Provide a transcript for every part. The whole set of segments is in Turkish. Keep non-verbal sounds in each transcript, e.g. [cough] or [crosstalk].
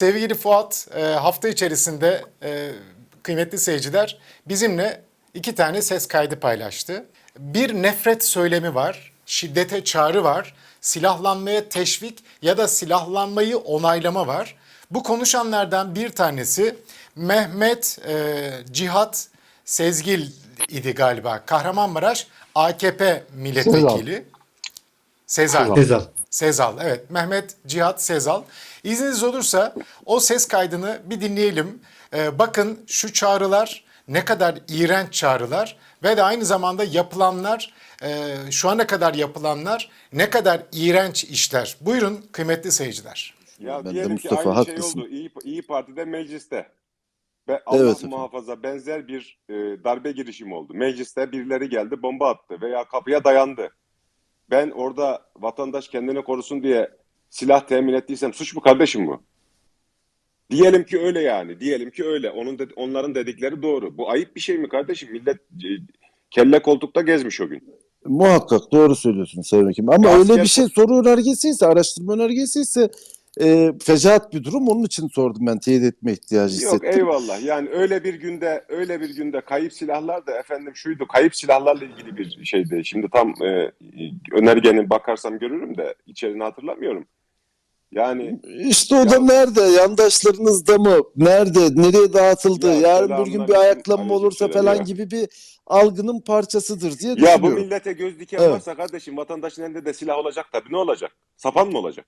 Sevgili Fuat, e, hafta içerisinde e, kıymetli seyirciler bizimle iki tane ses kaydı paylaştı. Bir nefret söylemi var, şiddete çağrı var, silahlanmaya teşvik ya da silahlanmayı onaylama var. Bu konuşanlardan bir tanesi Mehmet e, Cihat Sezgil idi galiba. Kahramanmaraş AKP milletvekili. Sezal. Sezal. Sezal, evet. Mehmet Cihat Sezal. İzniniz olursa o ses kaydını bir dinleyelim. Ee, bakın şu çağrılar ne kadar iğrenç çağrılar ve de aynı zamanda yapılanlar, e, şu ana kadar yapılanlar ne kadar iğrenç işler. Buyurun kıymetli seyirciler. Ya Ben de diyelim ki Mustafa, aynı haklısın. şey oldu. İyi, İyi Parti'de mecliste. Ve Allah Evet efendim. muhafaza benzer bir e, darbe girişimi oldu. Mecliste birileri geldi bomba attı veya kapıya dayandı. Ben orada vatandaş kendini korusun diye silah temin ettiysem suç mu kardeşim bu? Diyelim ki öyle yani. Diyelim ki öyle. Onun de- onların dedikleri doğru. Bu ayıp bir şey mi kardeşim? Millet e, kelle koltukta gezmiş o gün. Muhakkak doğru söylüyorsun Sayın Hakim. Ama Ya öyle asker- bir şey soru önergesi ise, araştırma önergesi ise e, fecaat bir durum. Onun için sordum ben. Teyit etme ihtiyacı Yok hissettim. eyvallah. Yani öyle bir günde öyle bir günde kayıp silahlar da efendim şuydu. Kayıp silahlarla ilgili bir şeydi. Şimdi tam e, önergenin bakarsam görürüm de içeriğini hatırlamıyorum. Yani İşte o da Ya- nerede? Yandaşlarınızda mı? Nerede? Nereye dağıtıldı? Ya, Yarın bir gün bir ayaklanma olursa falan ya. gibi bir algının parçasıdır diye ya bu millete göz diken Evet. varsa kardeşim vatandaşın elinde de silah olacak tabii. Ne olacak? Sapan mı olacak?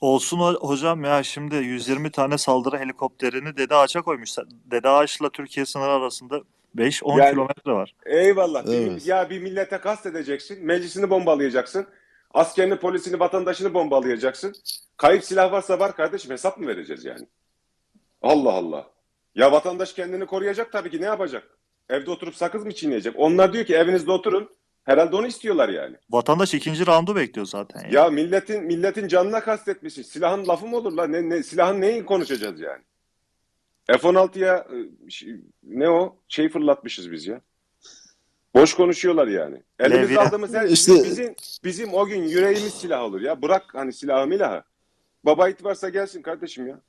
Olsun ho- hocam ya şimdi 120 tane saldırı helikopterini Dede Ağaç'a koymuşlar. Dede Ağaç'la Türkiye sınırı arasında 5-10 Yani- kilometre var. Eyvallah. Bir- Evet. ya bir millete kast edeceksin. Meclisini bombalayacaksın. Askerini, polisini, vatandaşını bombalayacaksın. Kayıp silah varsa var kardeşim hesap mı vereceğiz yani? Allah Allah. Ya vatandaş kendini koruyacak tabii ki ne yapacak? Evde oturup sakız mı çiğneyecek? Onlar diyor ki evinizde oturun. Herhalde onu istiyorlar yani. Vatandaş ikinci roundu bekliyor zaten. ya. Ya milletin milletin canına kastetmişsin. Silahın lafı mı olur lan? Ne, ne, silahın neyi konuşacağız yani? F-16'ya e, ş- ne o? Şey fırlatmışız biz ya. Boş konuşuyorlar yani. Levye. aldığımız her İşte- bizim bizim o gün yüreğimiz silah olur ya. Bırak hani silahı milahı. Baba it varsa gelsin kardeşim ya.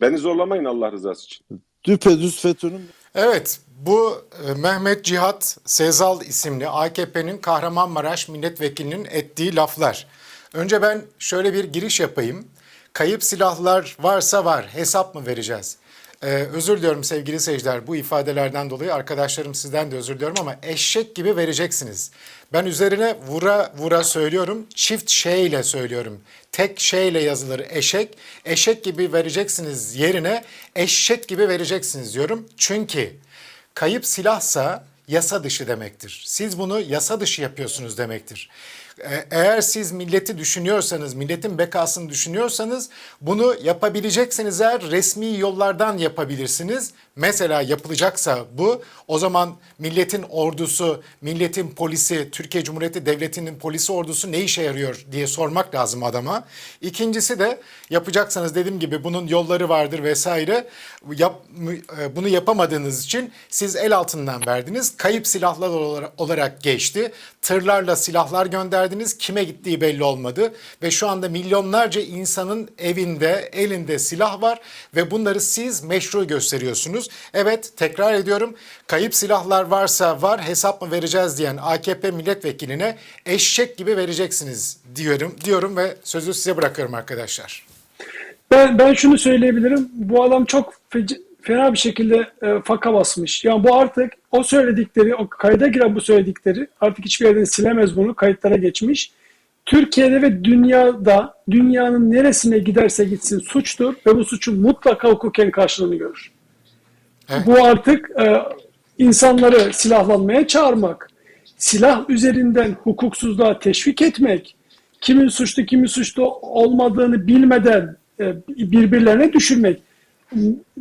Beni zorlamayın Allah rızası için. Düpedüz FETÖ'nün Evet, bu e, Mehmet Cihat Sezal isimli AKP'nin Kahramanmaraş milletvekilinin ettiği laflar. Önce ben şöyle bir giriş yapayım. Kayıp silahlar varsa var, hesap mı vereceğiz? Ee, özür diliyorum sevgili seyirciler bu ifadelerden dolayı arkadaşlarım sizden de özür diliyorum ama eşek gibi vereceksiniz. Ben üzerine vura vura söylüyorum, çift şeyle söylüyorum. Tek şeyle yazılır eşek, eşek gibi vereceksiniz yerine eşek gibi vereceksiniz diyorum. Çünkü kayıp silahsa yasa dışı demektir. Siz bunu yasa dışı yapıyorsunuz demektir. E- Eğer siz milleti düşünüyorsanız, milletin bekasını düşünüyorsanız bunu yapabileceksiniz eğer resmi yollardan yapabilirsiniz. Mesela yapılacaksa bu o zaman milletin ordusu, milletin polisi, Türkiye Cumhuriyeti Devleti'nin polisi ordusu ne işe yarıyor diye sormak lazım adama. İkincisi de yapacaksanız dediğim gibi bunun yolları vardır vesaire. Yap, e, bunu yapamadığınız için siz el altından verdiniz. Kayıp silahlar olarak, olarak geçti. Tırlarla silahlar gönderdiniz. Kime gittiği belli olmadı. Ve şu anda milyonlarca insanın evinde, elinde silah var. Ve bunları siz meşru gösteriyorsunuz. Evet tekrar ediyorum. Kayıp silahlar varsa var hesap mı vereceğiz diyen AKP milletvekiline eşek gibi vereceksiniz diyorum, diyorum ve sözü size bırakıyorum arkadaşlar. Ben, ben şunu söyleyebilirim. Bu adam çok feci- fena bir şekilde e, faka basmış. Yani bu artık o söyledikleri, o kayda giren bu söyledikleri artık hiçbir yerden silemez bunu. Kayıtlara geçmiş. Türkiye'de ve dünyada dünyanın neresine giderse gitsin suçtur ve bu suçun mutlaka hukuken karşılığını görür. Evet. Bu artık e, insanları silahlanmaya çağırmak, silah üzerinden hukuksuzluğa teşvik etmek, kimin suçlu kimin suçlu olmadığını bilmeden e, birbirlerine düşürmek.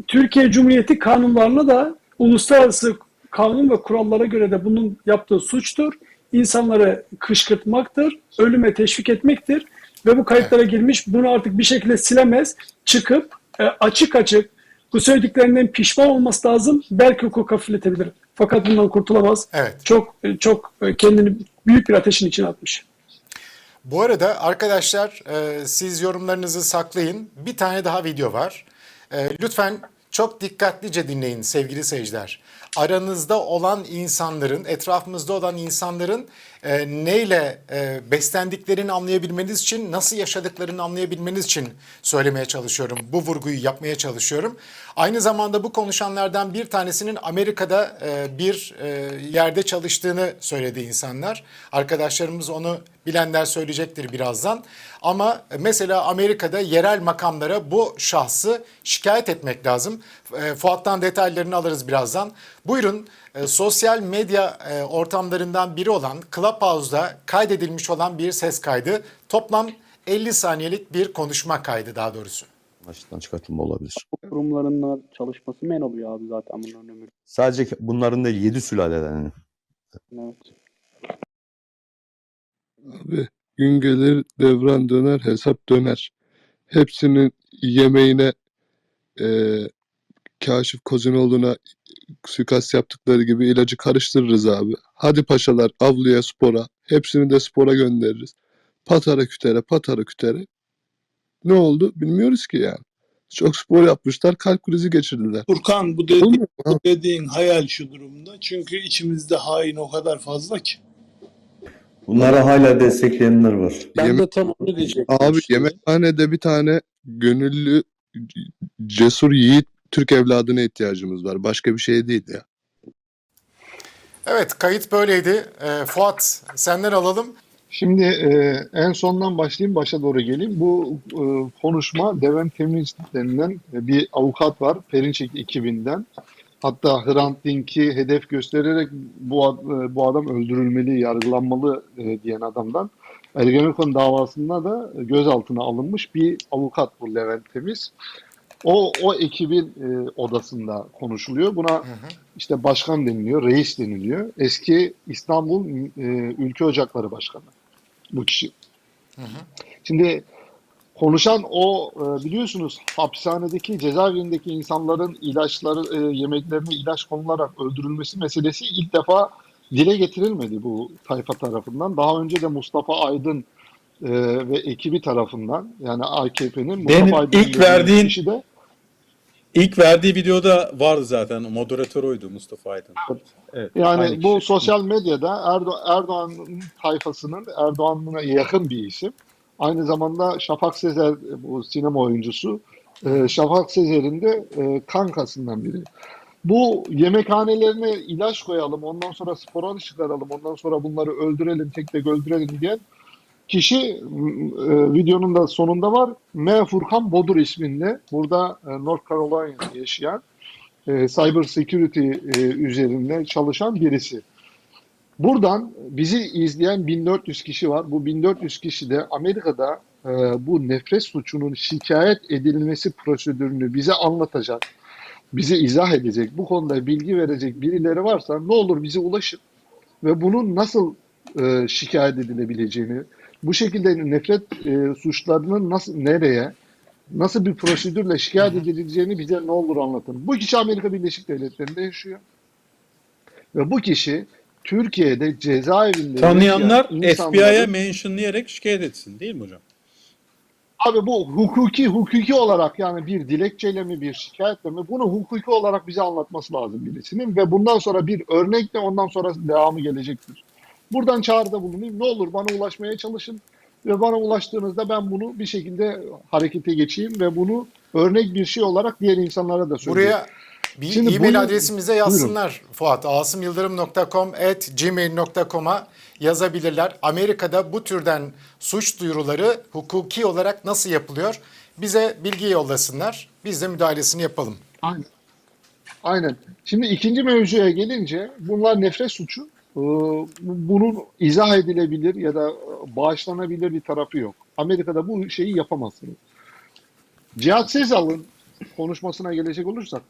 Türkiye Cumhuriyeti kanunlarına da uluslararası kanun ve kurallara göre de bunun yaptığı suçtur. İnsanları kışkırtmaktır, ölüme teşvik etmektir ve bu kayıtlara girmiş. Bunu artık bir şekilde silemez. Çıkıp e, açık açık bu söylediklerinden pişman olması lazım. Belki hukuk hafifletebilir. Fakat bundan kurtulamaz. Evet. Çok e, çok e, kendini büyük bir ateşin içine atmış. Bu arada arkadaşlar e, siz yorumlarınızı saklayın. Bir tane daha video var. e, lütfen çok dikkatlice dinleyin sevgili seyirciler. Aranızda olan insanların, etrafımızda olan insanların e, neyle e, beslendiklerini anlayabilmeniz için, nasıl yaşadıklarını anlayabilmeniz için söylemeye çalışıyorum. Bu vurguyu yapmaya çalışıyorum. Aynı zamanda bu konuşanlardan bir tanesinin Amerika'da e, bir e, yerde çalıştığını söyledi insanlar. Arkadaşlarımız onu bilenler söyleyecektir birazdan. Ama mesela Amerika'da yerel makamlara bu şahsı şikayet etmek lazım. E, Fuat'tan detaylarını alırız birazdan. Buyurun e, sosyal medya e, ortamlarından biri olan Clubhouse'da kaydedilmiş olan bir ses kaydı. Toplam 50 saniyelik bir konuşma kaydı daha doğrusu. Maçtan çıkartılma olabilir. kurumlarında çalışması men oluyor abi zaten bunların ömrü. Sadece bunların da yedi sülaleden. Evet. Abi gün gelir devran döner hesap döner. Hepsinin yemeğine eee Kaşif Kozinoğlu'na suikast yaptıkları gibi ilacı karıştırırız abi. Hadi paşalar avluya spora. Hepsini de spora göndeririz. Patara kütere patara kütere. Ne oldu bilmiyoruz ki yani. Çok spor yapmışlar kalp krizi geçirdiler. Furkan bu, dedi, bu dediğin hayal şu durumda. Çünkü içimizde hain o kadar fazla ki. Bunları hala destekleyenler var. Ben Yemek- de tam onu diyecektim. Abi şimdi. yemekhanede bir tane gönüllü cesur yiğit Türk evladına ihtiyacımız var. Başka bir şey değil ya. Evet kayıt böyleydi. E, Fuat senden alalım. Şimdi e, en sondan başlayayım, başa doğru geleyim. Bu e, konuşma Devem Temiz denilen bir avukat var, Perinçek ekibinden. Hatta Hrant Dink'i hedef göstererek bu, e, bu adam öldürülmeli, yargılanmalı e, diyen adamdan. Ergenekon davasında da gözaltına alınmış bir avukat bu Levent Temiz. O, o ekibin e, odasında konuşuluyor. Buna işte başkan deniliyor, reis deniliyor. Eski İstanbul e, Ülke Ocakları Başkanı bu kişi. Şimdi konuşan o e, biliyorsunuz hapishanedeki cezaevindeki insanların ilaçları e, yemeklerine ilaç konularak öldürülmesi meselesi ilk defa dile getirilmedi bu tayfa tarafından. Daha önce de Mustafa Aydın e, ve ekibi tarafından yani AKP'nin Benim Mustafa Aydın ilk verdiğin- kişi de İlk verdiği videoda vardı zaten. Moderatör oydu Mustafa Aydın. Evet, Yani bu kişi. sosyal medyada Erdo- Erdoğan'ın tayfasının Erdoğan'ına yakın bir isim. Aynı zamanda Şafak Sezer bu sinema oyuncusu. e, Şafak Sezer'in de e, kankasından biri. Bu yemekhanelerine ilaç koyalım, ondan sonra spora çıkaralım, ondan sonra bunları öldürelim, tek tek öldürelim diyen kişi e, videonun da sonunda var. M. Furkan Bodur isminde. Burada e, North Carolina'da yaşayan e, cyber security e, üzerinde çalışan birisi. Buradan bizi izleyen 1400 kişi var. Bu 1400 kişi de Amerika'da bu nefret suçunun şikayet edilmesi prosedürünü bize anlatacak, bize izah edecek, bu konuda bilgi verecek birileri varsa ne olur bize ulaşın ve bunun nasıl şikayet edilebileceğini, bu şekilde nefret e, suçlarının nasıl nereye, nasıl bir prosedürle şikayet edileceğini bize ne olur anlatın. Bu kişi Amerika Birleşik Devletleri'nde yaşıyor. Ve bu kişi Türkiye'de cezaevinde Tanıyanlar FBI'ye mentionlayarak şikayet etsin değil mi hocam? Abi bu hukuki hukuki olarak yani bir dilekçeyle mi bir şikayetle mi bunu hukuki olarak bize anlatması lazım birisinin ve bundan sonra bir örnekle ondan sonra devamı gelecektir. Buradan çağrıda bulunayım. Ne olur bana ulaşmaya çalışın ve bana ulaştığınızda ben bunu bir şekilde harekete geçeyim ve bunu örnek bir şey olarak diğer insanlara da söyleyeyim. Buraya bir Şimdi e-mail bunu- adresimize yazsınlar Fuat. asımyıldırım.com at gmail.com'a yazabilirler. Amerika'da bu türden suç duyuruları hukuki olarak nasıl yapılıyor? Bize bilgi yollasınlar. Biz de müdahalesini yapalım. Aynen. Aynen. Şimdi ikinci mevzuya gelince bunlar nefret suçu. Ee, Bunun izah edilebilir ya da bağışlanabilir bir tarafı yok. Amerika'da bu şeyi yapamazsınız. Cihat Sezal'ın konuşmasına gelecek olursak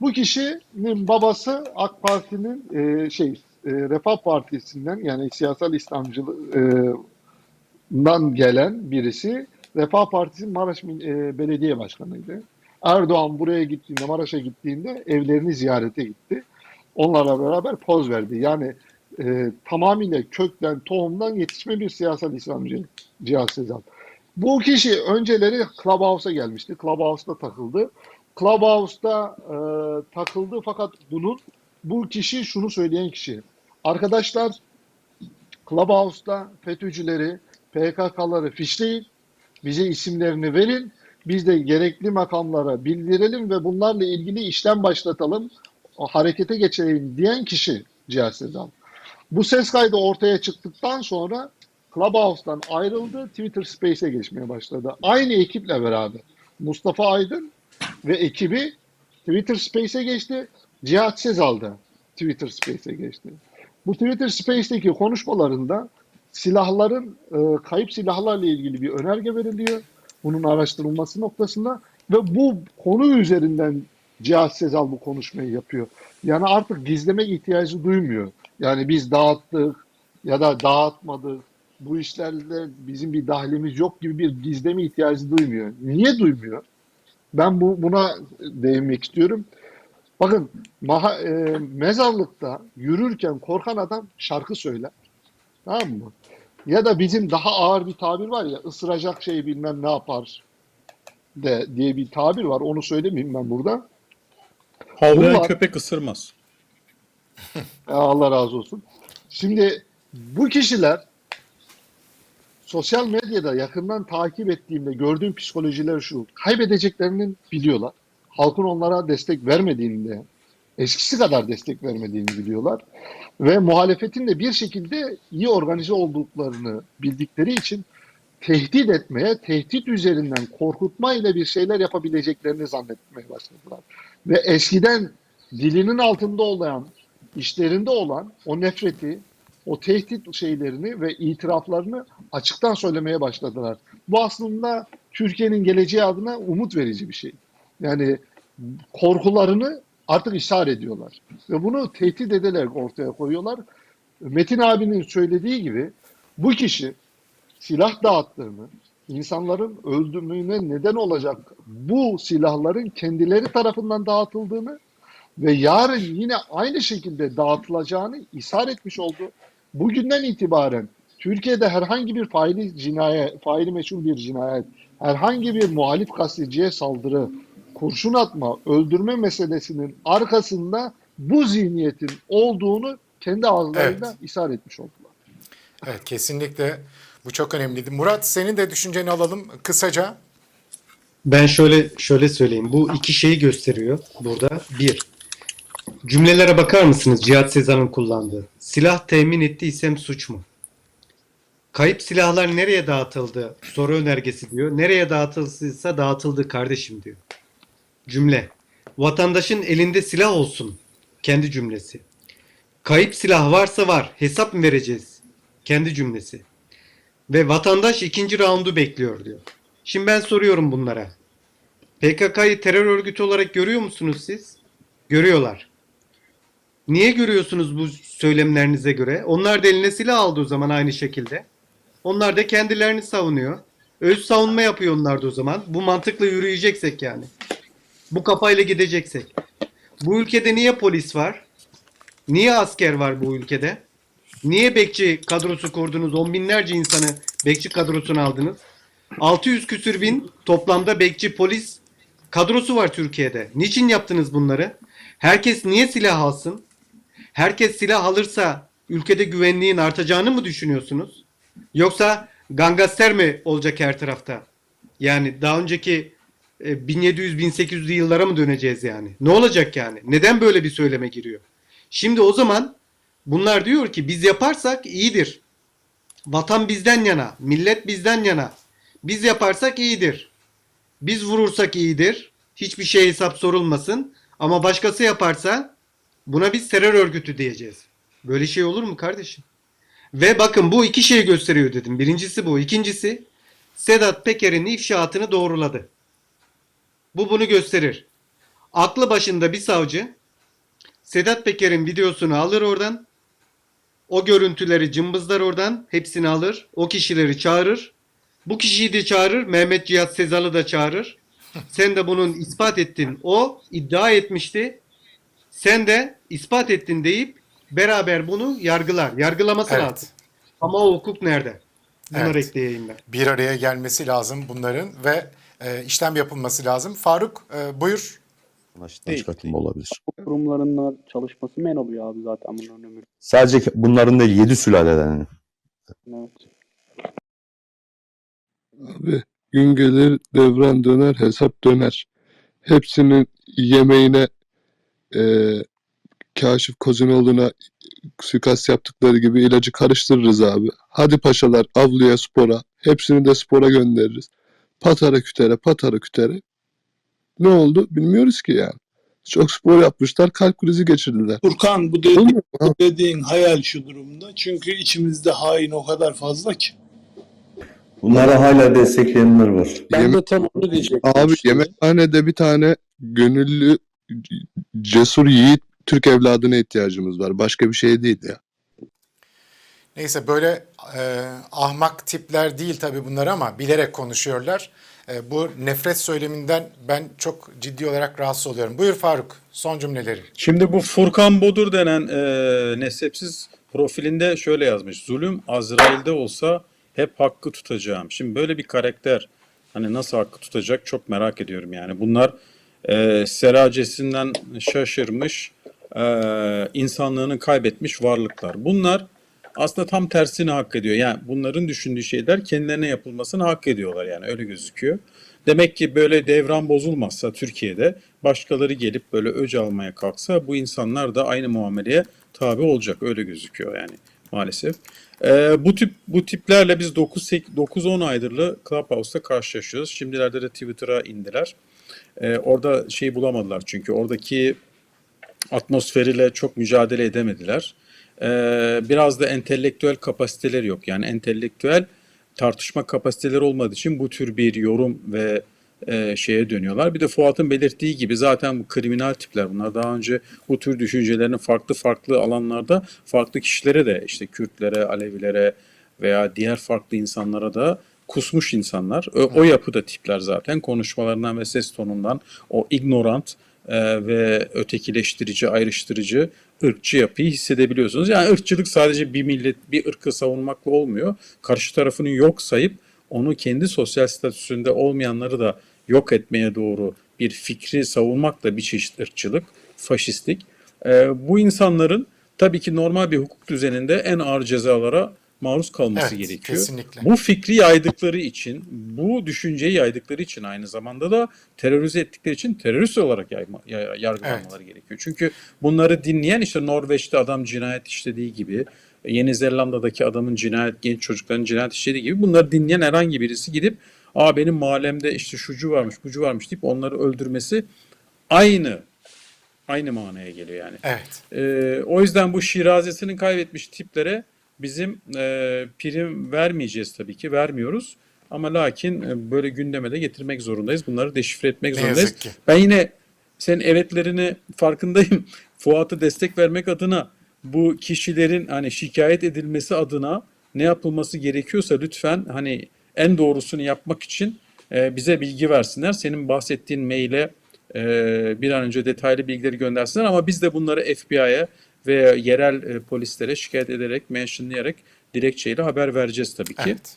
bu kişinin babası AK Parti'nin e, şey e, Refah Partisi'nden yani siyasal İslamcılığından gelen birisi. Refah Partisi Maraş e, Belediye Başkanıydı. Erdoğan buraya gittiğinde, Maraş'a gittiğinde evlerini ziyarete gitti. Onlarla beraber poz verdi. Yani e, tamamıyla kökten, tohumdan yetişme bir siyasal İslamcı Cihat Sezal. Bu kişi önceleri Clubhouse'a gelmişti. Clubhouse'da takıldı. Clubhouse'da e, takıldı fakat bunun bu kişi şunu söyleyen kişi. Arkadaşlar Clubhouse'da FETÖ'cüleri, PKK'ları fişleyin, bize isimlerini verin, biz de gerekli makamlara bildirelim ve bunlarla ilgili işlem başlatalım, harekete geçelim diyen kişi Cihat Sezal. Bu ses kaydı ortaya çıktıktan sonra Clubhouse'dan ayrıldı, Twitter Space'e geçmeye başladı. Aynı ekiple beraber. Mustafa Aydın ve ekibi Twitter Space'e geçti. Cihat Sezal Twitter Space'e geçti. Bu Twitter Space'teki konuşmalarında silahların, e, kayıp silahlarla ilgili bir önerge veriliyor. Bunun araştırılması noktasında ve bu konu üzerinden Cihat Sezal bu konuşmayı yapıyor. Yani artık gizlemek ihtiyacı duymuyor. Yani biz dağıttık ya da dağıtmadık. Bu işlerle bizim bir dahlimiz yok gibi bir gizleme ihtiyacı duymuyor. Niye duymuyor? Ben bu buna değinmek istiyorum. Bakın maha, e, mezarlıkta yürürken korkan adam şarkı söyler. Tamam mı? Ya da bizim daha ağır bir tabir var ya ısıracak şey bilmem ne yapar de diye bir tabir var. Onu söylemeyeyim ben burada. Havlayan Bunlar- köpek ısırmaz. Ya [laughs] Allah razı olsun. Şimdi bu kişiler sosyal medyada yakından takip ettiğimde gördüğüm psikolojiler şu. Kaybedeceklerini biliyorlar. Halkın onlara destek vermediğini de eskisi kadar destek vermediğini biliyorlar. Ve muhalefetin de bir şekilde iyi organize olduklarını bildikleri için tehdit etmeye, tehdit üzerinden korkutma ile bir şeyler yapabileceklerini zannetmeye başladılar. Ve eskiden dilinin altında olan, işlerinde olan o nefreti, o tehdit şeylerini ve itiraflarını açıktan söylemeye başladılar. Bu aslında Türkiye'nin geleceği adına umut verici bir şey. Yani korkularını artık ishar ediyorlar. Ve bunu tehdit ederek ortaya koyuyorlar. Metin abinin söylediği gibi bu kişi silah dağıttığını, insanların öldürmesine neden olacak bu silahların kendileri tarafından dağıtıldığını ve yarın yine aynı şekilde dağıtılacağını ishar etmiş oldu. Bugünden itibaren Türkiye'de herhangi bir faili cinayet, faili meşhur bir cinayet, herhangi bir muhalif gazeteciye saldırı, kurşun atma, öldürme meselesinin arkasında bu zihniyetin olduğunu kendi ağızlarıyla Evet. ishar etmiş oldular. Evet kesinlikle bu çok önemliydi. Murat senin de düşünceni alalım kısaca. Ben şöyle şöyle söyleyeyim. Bu iki şeyi gösteriyor burada. Bir, cümlelere bakar mısınız Cihat Sezar'ın kullandığı? Silah temin ettiysem suç mu? Kayıp silahlar nereye dağıtıldı? Soru önergesi diyor. Nereye dağıtılsıysa dağıtıldı kardeşim diyor. Cümle. Vatandaşın elinde silah olsun. Kendi cümlesi. Kayıp silah varsa var. Hesap mı vereceğiz? Kendi cümlesi. Ve vatandaş ikinci raundu bekliyor diyor. Şimdi ben soruyorum bunlara. PKK'yı terör örgütü olarak görüyor musunuz siz? Görüyorlar. Niye görüyorsunuz bu söylemlerinize göre? Onlar da eline silah aldı o zaman aynı şekilde. Onlar da kendilerini savunuyor. Öz savunma yapıyor onlar da o zaman. Bu mantıkla yürüyeceksek yani. Bu kafayla gideceksek. Bu ülkede niye polis var? Niye asker var bu ülkede? Niye bekçi kadrosu kurdunuz? On binlerce insanı bekçi kadrosuna aldınız. 600 küsür bin toplamda bekçi polis kadrosu var Türkiye'de. Niçin yaptınız bunları? Herkes niye silah alsın? Herkes silah alırsa ülkede güvenliğin artacağını mı düşünüyorsunuz? Yoksa gangaster mi olacak her tarafta? Yani daha önceki e, 1700-1800'lü yıllara mı döneceğiz yani? Ne olacak yani? Neden böyle bir söyleme giriyor? Şimdi o zaman bunlar diyor ki biz yaparsak iyidir. Vatan bizden yana, millet bizden yana. Biz yaparsak iyidir. Biz vurursak iyidir. Hiçbir şey hesap sorulmasın. Ama başkası yaparsa buna biz terör örgütü diyeceğiz. Böyle şey olur mu kardeşim? Ve bakın bu iki şey gösteriyor dedim. Birincisi bu. İkincisi Sedat Peker'in ifşaatını doğruladı. Bu bunu gösterir. Aklı başında bir savcı Sedat Peker'in videosunu alır oradan. O görüntüleri cımbızlar oradan. Hepsini alır. O kişileri çağırır. Bu kişiyi de çağırır. Mehmet Cihat Sezal'ı da çağırır. Sen de bunun ispat ettin. O iddia etmişti. Sen de ispat ettin deyip beraber bunu yargılar. Yargılaması Evet. lazım. Ama o hukuk nerede? Bunları Evet. ekleyeyim ben. Bir araya gelmesi lazım bunların ve e, işlem yapılması lazım. Faruk e, buyur Anlaşılan Değil. çıkartılma olabilir. Kurumlarınla çalışması men oluyor abi zaten bunların ömrü. Sadece bunların değil 7 sülaleden. yani. Evet. Abi gün gelir devran döner hesap döner. Hepsinin yemeğine e, Kaşif Kozinoğlu'na suikast yaptıkları gibi ilacı karıştırırız abi. Hadi paşalar avluya spora. Hepsini de spora göndeririz. Patara kütere patara kütere. Ne oldu bilmiyoruz ki yani. Çok spor yapmışlar kalp krizi geçirdiler. Furkan bu dediğin, bu dediğin hayal şu durumda. Çünkü içimizde hain o kadar fazla ki. Bunları hala destekleyenler var. Ben Yemek- de tam onu diyecektim. Abi şimdi. yemekhanede bir tane gönüllü cesur yiğit Türk evladına ihtiyacımız var. Başka bir şey değil ya. Neyse böyle e, ahmak tipler değil tabii bunlar ama bilerek konuşuyorlar. E, bu nefret söyleminden ben çok ciddi olarak rahatsız oluyorum. Buyur Faruk, son cümleleri. Şimdi bu Furkan Bodur denen e, nesepsiz profilinde şöyle yazmış. Zulüm Azrail'de olsa hep hakkı tutacağım. Şimdi böyle bir karakter hani nasıl hakkı tutacak çok merak ediyorum yani. Bunlar e, seracesinden şaşırmış, e, insanlığını kaybetmiş varlıklar. Bunlar aslında tam tersini hak ediyor. Yani bunların düşündüğü şeyler kendilerine yapılmasını hak ediyorlar yani öyle gözüküyor. Demek ki böyle devran bozulmazsa Türkiye'de başkaları gelip böyle öc almaya kalksa bu insanlar da aynı muameleye tabi olacak öyle gözüküyor yani maalesef. Ee, bu tip bu tiplerle biz 9 9-10 aydır Clubhouse'da karşılaşıyoruz. Şimdilerde de Twitter'a indiler. Ee, orada şey bulamadılar çünkü oradaki atmosferiyle çok mücadele edemediler. Ee, biraz da entelektüel kapasiteleri yok. Yani entelektüel tartışma kapasiteleri olmadığı için bu tür bir yorum ve e, şeye dönüyorlar. Bir de Fuat'ın belirttiği gibi zaten bu kriminal tipler bunlar daha önce bu tür düşüncelerini farklı farklı alanlarda farklı kişilere de işte Kürtlere, Alevilere veya diğer farklı insanlara da kusmuş insanlar. O, o yapıda tipler zaten konuşmalarından ve ses tonundan o ignorant e, ve ötekileştirici, ayrıştırıcı, ırkçı yapıyı hissedebiliyorsunuz. Yani ırkçılık sadece bir millet, bir ırkı savunmakla olmuyor. Karşı tarafını yok sayıp onu kendi sosyal statüsünde olmayanları da yok etmeye doğru bir fikri savunmak da bir çeşit ırkçılık, faşistlik. E, bu insanların tabii ki normal bir hukuk düzeninde en ağır cezalara maruz kalması Evet, gerekiyor. kesinlikle. Bu fikri yaydıkları için, bu düşünceyi yaydıkları için aynı zamanda da terörize ettikleri için terörist olarak yayma, ya- yargılanmaları gerekiyor. Çünkü bunları dinleyen işte Norveç'te adam cinayet işlediği gibi, Yeni Zelanda'daki adamın cinayet, genç çocukların cinayet işlediği gibi bunları dinleyen herhangi birisi gidip Aa benim mahallemde işte şucu varmış, bucu varmış deyip onları öldürmesi aynı aynı manaya geliyor yani. Evet. Ee, o yüzden bu şirazesini kaybetmiş tiplere bizim e, prim vermeyeceğiz tabii ki, vermiyoruz. Ama lakin e, böyle gündeme de getirmek zorundayız. Bunları deşifre etmek Ne zorundayız. Ben yine senin evetlerini farkındayım. [laughs] Fuat'ı destek vermek adına bu kişilerin hani şikayet edilmesi adına ne yapılması gerekiyorsa lütfen hani en doğrusunu yapmak için e, bize bilgi versinler. Senin bahsettiğin maile e, bir an önce detaylı bilgileri göndersinler ama biz de bunları FBI'ye ve yerel e, polislere şikayet ederek, mentionlayarak dilekçeyle haber vereceğiz tabii ki. Evet.